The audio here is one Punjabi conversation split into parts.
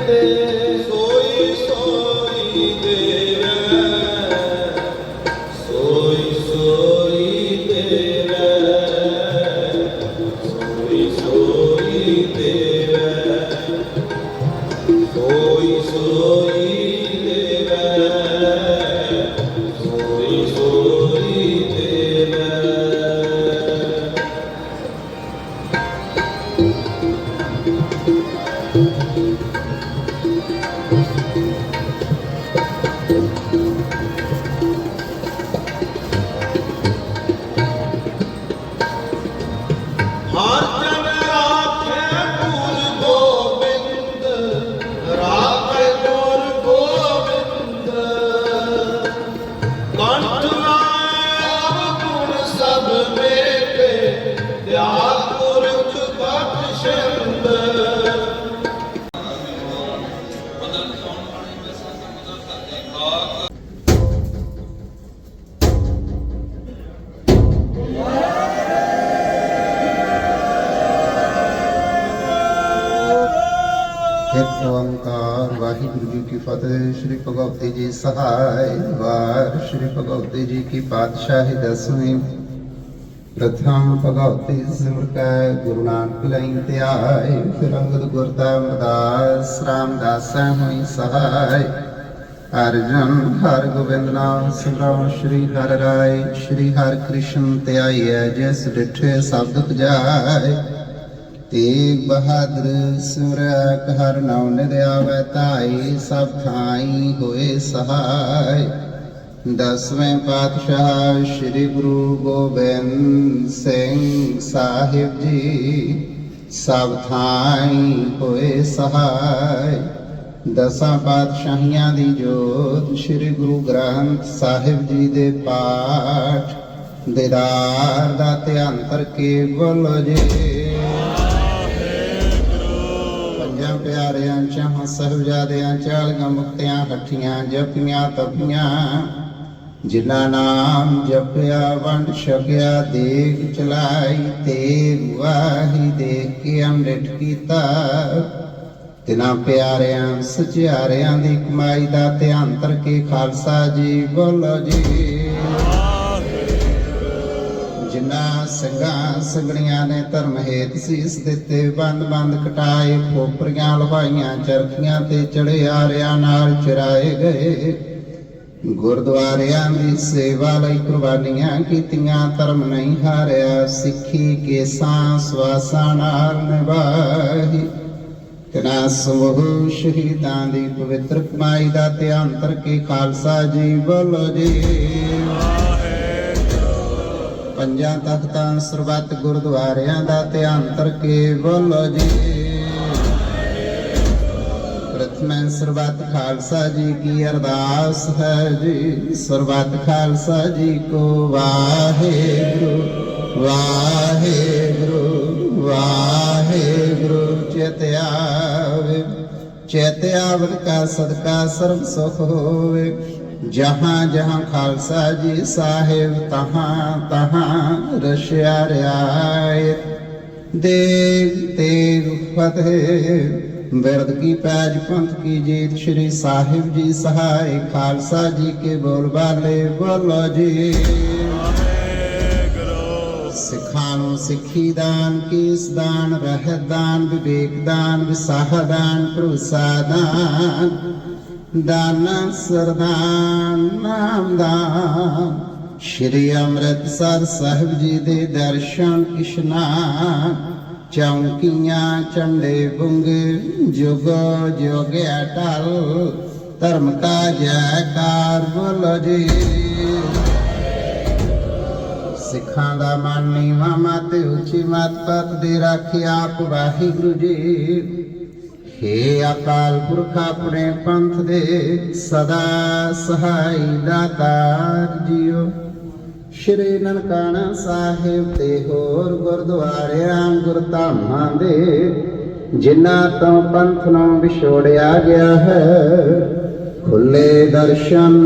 যেতে ਫਤਿਹ, ਸ੍ਰੀ ਭਗਵਤੀ ਜੀ ਸਹਾਇ ਵਾਰ, ਸ੍ਰੀ ਭਗਵਤੀ ਜੀ ਕੀ ਪਾਤਸ਼ਾਹੀ ਦਸਵੀਂ। ਪ੍ਰਥਮ ਭਗਵਤੀ ਸਿਮਰਤੈ ਗੁਰੂ ਨਾਨਕ ਲਈ ਧਿਆਏ ਫਿਰ ਅੰਗਦ ਗੁਰਤਾ ਅਮਰਦਾਸ, ਰਾਮਦਾਸਾ ਹੋਈ ਸਹਾਇ। ਅਰਜਨ ਹਰ ਗੋਬਿੰਦ ਨਾਮ ਸਿਮਰਉ ਸ੍ਰੀ ਹਰਿ ਰਾਏ, ਸ੍ਰੀ ਹਰਿ ਕ੍ਰਿਸ਼ਨ ਧਿਆਈਐ ਜਿਸ ਡਿਠੇ ਸਬਦ ਪਜਾਏ ਤੇਗ ਬਹਾਦਰ ਸੁਰਕ ਹਰ ਨਉ ਨਿਦ ਆਵੈ ਸਭ ਥਾਈ ਹੋਏ ਸਹਾਈ। ਦਸਵੇਂ ਪਾਤਸ਼ਾਹ ਸ੍ਰੀ ਗੁਰੂ ਗੋਬਿੰਦ ਸਿੰਘ ਸਾਹਿਬ ਜੀ, ਸਭ ਥਾਈ ਹੋਏ ਸਹਾਈ। ਦਸਾਂ ਪਾਤਸ਼ਾਹੀਆਂ ਦੀ ਜੋਤ ਸ੍ਰੀ ਗੁਰੂ ਗ੍ਰੰਥ ਸਾਹਿਬ ਜੀ ਦੇ ਪਾਠ। ਦਿਦਾਰ ਦਾ ਧਿਆਨ ਕਰਕੇ ਬੋਲੋ ਜੇ। ਪਿਆਰਿਆਂ ਚਾਹਾਂ ਚਾਲੀਆਂ ਮੁਕਤਿਆਂ ਹੱਠੀਆਂ ਜਪੀਆਂ ਤਪੀਆਂ। ਜਿਨ੍ਹਾਂ ਨਾਮ ਜਪਿਆ ਵੰਡ ਛਕਿਆ ਦੇਖ ਚਲਾਈ ਤੇ ਵਾਹੀ ਦੇਖ ਕੇ ਅੰਮ੍ਰਿਤ ਕੀਤਾ। ਤਿਨਾਂ ਪਿਆਰਿਆਂ, ਸਚਿਆਰਿਆਂ ਦੀ ਕਮਾਈ ਦਾ ਧਿਆਨ ਕਰਕੇ ਖਾਲਸਾ ਜੀ ਬੋਲੋ ਜੀ। ਸਿੰਘਾਂ ਸੰਗਣੀਆਂ ਨੇ ਧਰਮ ਹੇਤ ਸੀਸ ਦਿੱਤੇ। ਬੰਦ ਬੰਦ ਕਟਾਏ ਖੋਪਰੀਆਂ ਲਵਾਈਆਂ ਚਰਖੀਆਂ ਤੇ ਚੜੇ ਆਰਿਆਂ ਨਾਲ ਚਰਾਏ ਗਏ। ਗੁਰਦੁਆਰਿਆਂ ਦੀ ਸੇਵਾ ਲਈ ਕੁਰਬਾਨੀਆਂ ਕੀਤੀਆਂ, ਧਰਮ ਨਹੀਂ ਹਾਰਿਆ, ਸਿੱਖੀ ਕੇਸਾਂ ਸਵਾਸਾਂ ਨਾਲ ਨਿਭਾਈ। ਤਨਾ ਸਮੂਹ ਸ਼ਹੀਦਾਂ ਦੀ ਪਵਿੱਤਰ ਕਮਾਈ ਦਾ ਧਿਆਨ ਕਰਕੇ ਖਾਲਸਾ ਜੀ ਬੋਲੋ ਜੀ। ਪੰਜਾਂ ਤਖਤਾਂ ਸਰਬੱਤ ਗੁਰਦੁਆਰਿਆਂ ਦਾ ਧਿਆਨ ਕਰਕੇ ਜੀ। ਪ੍ਰਥਮੇ ਸਰਬੱਤ ਖਾਲਸਾ ਜੀ ਕੀ ਅਰਦਾਸ ਹੈ ਜੀ। ਸਰਬੱਤ ਖਾਲਸਾ ਜੀ ਕੋ ਵਾਹਿਗੁਰੂ ਵਾਹਿਗੁਰੂ ਵਾਹਿਗੁਰੂ ਚਿਤ ਆਵੇ। ਚਿਤ ਆਵਨ ਕਾ ਸਦਕਾ ਸਰਬ ਸੁਖ ਹੋਵੇ। ਜਹਾਂ ਜਹਾਂ ਖਾਲਸਾ ਜੀ ਸਾਹਿਬ ਤਹਾਂ ਤਹਾਂ ਰਸ਼ਿਆ ਰਿਆਇਤ ਦੇਗ ਤੇਗ ਫਤਿਹ ਬਿਰਦ ਕੀ ਪੈਜ ਪੰਥ ਕੀ ਜੀਤ, ਸ਼੍ਰੀ ਸਾਹਿਬ ਜੀ ਸਹਾਇ, ਖਾਲਸਾ ਜੀ ਕੇ ਬੋਲ ਬਾਲੇ ਬੋਲੋ ਜੀ। ਸਿੱਖਾਂ ਨੂੰ ਸਿੱਖੀ ਦਾਨ, ਕੀਸ ਦਾਨ ਰਹਿ ਦਾਨ, ਵਿਵੇਕ ਦਾਨ, ਵਿਸਾਹ ਦਾਨ, ਭਰੋਸਾ ਦਾਨ। ਦਾਨ ਸਰਦਾਨ ਨਾਮ ਸ਼੍ਰੀ ਅੰਮ੍ਰਿਤਸਰ ਸਾਹਿਬ ਜੀ ਦੇ ਦਰਸ਼ਨ ਇਸ਼ਨਾਨ ਚੌਂਕੀਆਂ ਚੰਡੇ ਬੁੰਗੇ ਜੁਗ ਜੁਗ ਅਟਲ ਧਰਮ ਕਾ ਜੈਕਾਰ ਬੋਲੋ ਜੀ ਸਿੱਖਾਂ ਦਾ ਮਨ ਨੀਵਾ ਮਤ ਉੱਚੀ ਮਤ ਪਤ ਦੇ ਰੱਖੇ ਆਪ ਵਾਹਿਗੁਰੂ ਜੀ ਹੇ ਅਕਾਲ ਪੁਰਖ ਆਪਣੇ ਪੰਥ ਦੇ ਸਦਾ ਸਹਾਈ ਦਾਤਾਰ ਜੀਓ। ਸ਼੍ਰੀ ਨਨਕਾਣਾ ਸਾਹਿਬ ਤੇ ਹੋਰ ਗੁਰਦੁਆਰਿਆਂ, ਗੁਰਧਾਮਾਂ ਦੇ ਜਿਨ੍ਹਾਂ ਤੋਂ ਪੰਥ ਨੂੰ ਵਿਛੋੜਿਆ ਗਿਆ ਹੈ, ਖੁੱਲੇ ਦਰਸ਼ਨ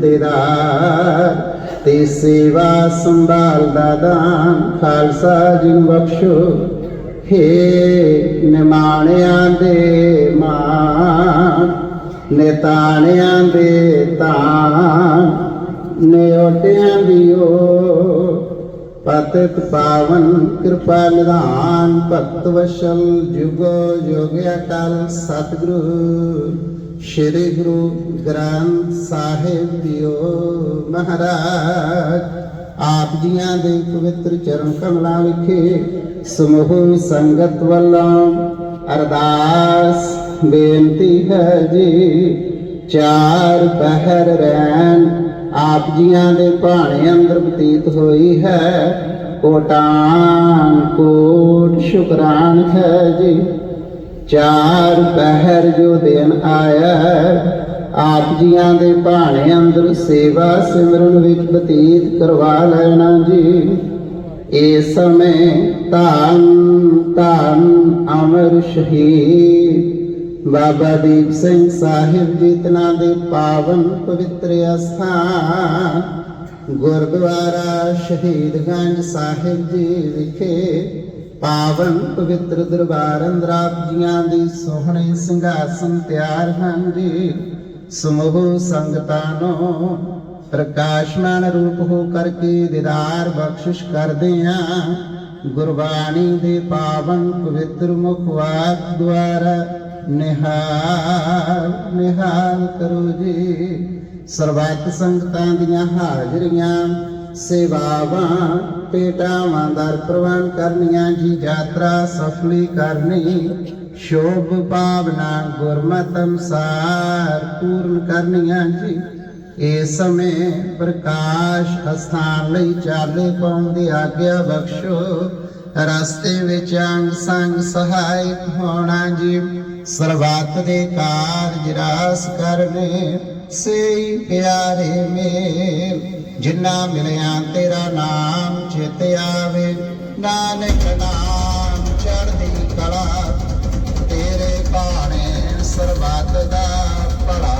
ਦੀਦਾਰ ਤੇ ਸੇਵਾ ਸੰਭਾਲ ਦਾ ਦਾਨ ਖਾਲਸਾ ਜੀ ਬਖਸ਼ੋ। ਹੇ ਨਿਮਾਣਿਆ ਨਿਤਾਣਿਆਂ ਦੇ ਤਾਣ ਨਿਉਟਿਆਂ ਦਿਓ ਪਤਿਤ ਪਾਵਨ ਕਿਰਪਾ ਨਿਧਾਨ, ਭਗਤ ਵਸ਼ਲ ਜੁਗੋ ਜੁਗ ਅਟਲ ਸਤਿਗੁਰੂ। ਸ੍ਰੀ ਗੁਰੂ ਗ੍ਰੰਥ ਸਾਹਿਬ ਜੀਓ ਮਹਾਰਾਜ। ਆਪ ਜੀਆਂ ਦੇ ਪਵਿੱਤਰ ਚਰਨ ਕਮਲਾਂ ਵਿਖੇ ਸਮੂਹ ਸੰਗਤ ਵੱਲੋਂ ਅਰਦਾਸ ਬੇਨਤੀ ਹੈ ਜੀ, ਚਾਰ ਪਹਿਰ ਰਹਿਣ। ਆਪ ਜੀਆਂ ਦੇ ਭਾਣੇ ਅੰਦਰ ਬਤੀਤ ਹੋਈ ਹੈ। ਕੋਟਾਨ ਕੋਟ ਸ਼ੁਕਰਾਨ ਹੈ ਜੀ। ਚਾਰ ਪਹਿਰ ਜੋ ਦਿਨ ਆਇਆ ਆਪ ਜੀਆਂ ਦੇ ਭਾਣੇ ਅੰਦਰ ਸੇਵਾ ਸਿਮਰਨ ਵਿੱਚ ਬਤੀਤ ਕਰਵਾ ਲੈਣਾ ਜੀ। ਇਸ ਸਮੇਂ ਧੰਨ ਧੰਨ ਅਮਰ ਸ਼ਹੀਦ। ਬਾਬਾ ਦੀਪ ਸਿੰਘ ਸਾਹਿਬ ਜੀ ਤਨਾਂ ਦੇ ਪਾਵਨ ਪਵਿੱਤਰ ਅਸਥਾਨ, ਗੁਰਦੁਆਰਾ ਸ਼ਹੀਦਗੰਜ ਸਾਹਿਬ ਜੀ ਵਿਖੇ ਪਾਵਨ ਪਵਿੱਤਰ ਦਰਬਾਰ ਅੰਦਰ ਜੀਆਂ ਦੀ ਸੋਹਣੇ ਸਿੰਘਾਸਨ ਤਿਆਰ ਹਨ ਜੀ। ਸਮੂਹ ਸੰਗਤਾਂ ਨੂੰ ਪ੍ਰਕਾਸ਼ਮਾਨ ਰੂਪ ਹੋ ਕਰਕੇ ਦੀਦਾਰ ਬਖਸ਼ਿਸ਼ ਕਰਦੇ ਆਂ ਗੁਰਬਾਣੀ ਦੇ ਪਾਵਨ ਪਵਿੱਤਰ ਮੁਖ ਵਾਕ ਦੁਆਰਾ ਨਿਹਾਲ ਨਿਹਾਲ ਕਰੋ ਜੀ। ਸਰਬੱਤ ਸੰਗਤਾਂ ਦੀਆਂ ਹਾਜ਼ਰੀਆਂ, ਸੇਵਾਵਾਂ ਪੇਟਾਵਾਂ ਦਰ ਪ੍ਰਵਾਨ ਕਰਨੀਆਂ ਜੀ, ਯਾਤਰਾ ਸਫਲੀ ਕਰਨੀ। ਸ਼ੋਭ ਭਾਵਨਾ, ਗੁਰਮਤਿ ਅਨੁਸਾਰ ਪੂਰਨ ਕਰਨੀਆਂ ਜੀ। ਇਸ ਸਮੇਂ ਪ੍ਰਕਾਸ਼ ਅਸਥਾਨ ਲਈ ਚਾਲੇ ਪਾਉਣ ਦੀ ਆਗਿਆ ਬਖਸ਼ੋ। ਰਸਤੇ ਵਿੱਚ ਅੰਗ ਸੰਗ ਸਹਾਇਕ ਹੋਣਾ ਜੀ। ਸਰਬੱਤ ਦੇ ਕਾਰਜ ਰਾਸ ਕਰਨ। ਸਈ ਪਿਆਰੇ ਮੇ ਜਿੰਨਾ ਮਿਲਿਆ ਤੇਰਾ ਨਾਮ ਚਿਤ ਆਵੇ। ਨਾਨਕ ਨਾਮ ਚੜਦੀ ਕਲਾ, ਤੇਰੇ ਬਾਣੇ ਸਰਬੱਤ ਦਾ ਭਲਾ